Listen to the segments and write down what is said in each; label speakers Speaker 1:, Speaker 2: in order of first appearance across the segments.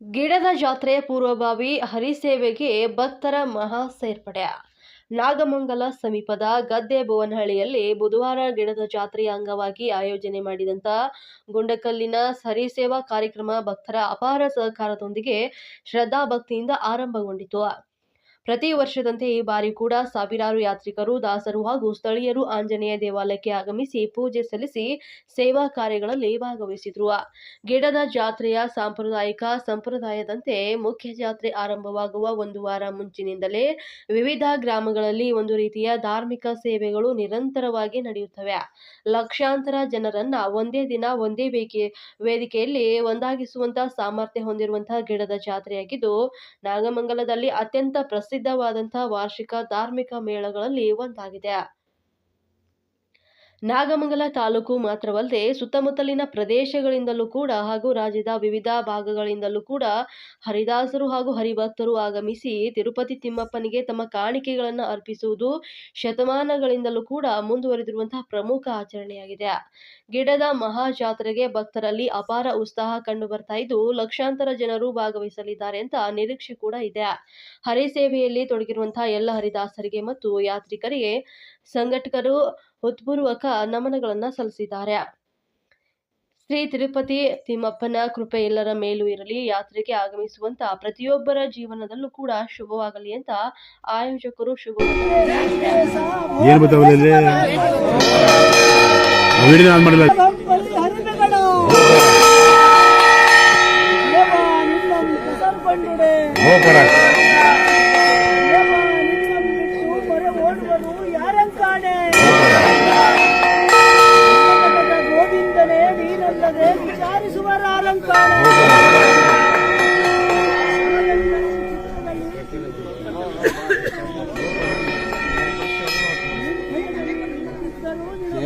Speaker 1: ಗಿಡದ ಜಾತ್ರೆಯ ಪೂರ್ವಭಾವಿ ಹರಿಸೇವೆಗೆ ಭಕ್ತರ ಮಹಾ ಸೇರ್ಪಡೆ. ನಾಗಮಂಗಲ ಸಮೀಪದ ಗದ್ದೆ ಭುವನಹಳ್ಳಿಯಲ್ಲಿ ಬುಧವಾರ ಗಿಡದ ಜಾತ್ರೆಯ ಅಂಗವಾಗಿ ಆಯೋಜನೆ ಮಾಡಿದಂತ ಗುಂಡಕಲ್ಲಿನ ಹರಿಸೇವಾ ಕಾರ್ಯಕ್ರಮ ಭಕ್ತರ ಅಪಾರ ಸಹಕಾರದೊಂದಿಗೆ ಶ್ರದ್ಧಾಭಕ್ತಿಯಿಂದ ಆರಂಭಗೊಂಡಿತು. ಪ್ರತಿ ವರ್ಷದಂತೆ ಈ ಬಾರಿ ಕೂಡ ಸಾವಿರಾರು ಯಾತ್ರಿಕರು, ದಾಸರು ಹಾಗೂ ಸ್ಥಳೀಯರು ಆಂಜನೇಯ ದೇವಾಲಯಕ್ಕೆ ಆಗಮಿಸಿ ಪೂಜೆ ಸಲ್ಲಿಸಿ ಸೇವಾ ಕಾರ್ಯಗಳಲ್ಲಿ ಭಾಗವಹಿಸಿದ್ರು. ಗಿಡದ ಜಾತ್ರೆಯ ಸಾಂಪ್ರದಾಯಿಕ ಸಂಪ್ರದಾಯದಂತೆ ಮುಖ್ಯ ಜಾತ್ರೆ ಆರಂಭವಾಗುವ ಒಂದು ವಾರ ಮುಂಚಿನಿಂದಲೇ ವಿವಿಧ ಗ್ರಾಮಗಳಲ್ಲಿ ಒಂದು ರೀತಿಯ ಧಾರ್ಮಿಕ ಸೇವೆಗಳು ನಿರಂತರವಾಗಿ ನಡೆಯುತ್ತವೆ. ಲಕ್ಷಾಂತರ ಜನರನ್ನ ಒಂದೇ ದಿನ ಒಂದೇ ವೇಕೆ ವೇದಿಕೆಯಲ್ಲಿ ಒಂದಾಗಿಸುವಂತಹ ಸಾಮರ್ಥ್ಯ ಹೊಂದಿರುವಂತಹ ಗಿಡದ ಜಾತ್ರೆಯಾಗಿದ್ದು, ನಾಗಮಂಗಲದಲ್ಲಿ ಅತ್ಯಂತ ಪ್ರಸಿದ್ಧವಾದಂತಹ ವಾರ್ಷಿಕ ಧಾರ್ಮಿಕ ಮೇಳಗಳಲ್ಲಿ ಒಂದಾಗಿದೆ. ನಾಗಮಂಗಲ ತಾಲೂಕು ಮಾತ್ರವಲ್ಲದೆ ಸುತ್ತಮುತ್ತಲಿನ ಪ್ರದೇಶಗಳಿಂದಲೂ ಕೂಡ ಹಾಗೂ ರಾಜ್ಯದ ವಿವಿಧ ಭಾಗಗಳಿಂದಲೂ ಕೂಡ ಹರಿದಾಸರು ಹಾಗೂ ಹರಿಭಕ್ತರು ಆಗಮಿಸಿ ತಿರುಪತಿ ತಿಮ್ಮಪ್ಪನಿಗೆ ತಮ್ಮ ಕಾಣಿಕೆಗಳನ್ನು ಅರ್ಪಿಸುವುದು ಶತಮಾನಗಳಿಂದಲೂ ಕೂಡ ಮುಂದುವರೆದಿರುವಂತಹ ಪ್ರಮುಖ ಆಚರಣೆಯಾಗಿದೆ. ಗಿಡದ ಮಹಾ ಜಾತ್ರೆಗೆ ಭಕ್ತರಲ್ಲಿ ಅಪಾರ ಉತ್ಸಾಹ ಕಂಡು ಬರ್ತಾ ಇದ್ದು ಲಕ್ಷಾಂತರ ಜನರು ಭಾಗವಹಿಸಲಿದ್ದಾರೆ ಅಂತ ನಿರೀಕ್ಷೆ ಕೂಡ ಇದೆ. ಹರಿ ಸೇವೆಯಲ್ಲಿ ತೊಡಗಿರುವಂತಹ ಎಲ್ಲ ಹರಿದಾಸರಿಗೆ ಮತ್ತು ಯಾತ್ರಿಕರಿಗೆ ಸಂಘಟಕರು ಹೃತ್ಪೂರ್ವಕ ನಮನಗಳನ್ನು ಸಲ್ಲಿಸಿದ್ದಾರೆ. ಶ್ರೀ ತಿರುಪತಿ ತಿಮ್ಮಪ್ಪನ ಕೃಪೆ ಎಲ್ಲರ ಮೇಲೂ ಇರಲಿ ಯಾತ್ರೆಗೆ ಆಗಮಿಸುವಂತ ಪ್ರತಿಯೊಬ್ಬರ ಜೀವನದಲ್ಲೂ ಕೂಡ ಶುಭವಾಗಲಿ ಅಂತ ಆಯೋಜಕರು ಶುಭ
Speaker 2: ಮಾಡಿಲ್ಲ.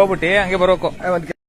Speaker 3: ಹೋಗ್ಬಿಟ್ಟು ಹಂಗೆ ಬರೋಕು.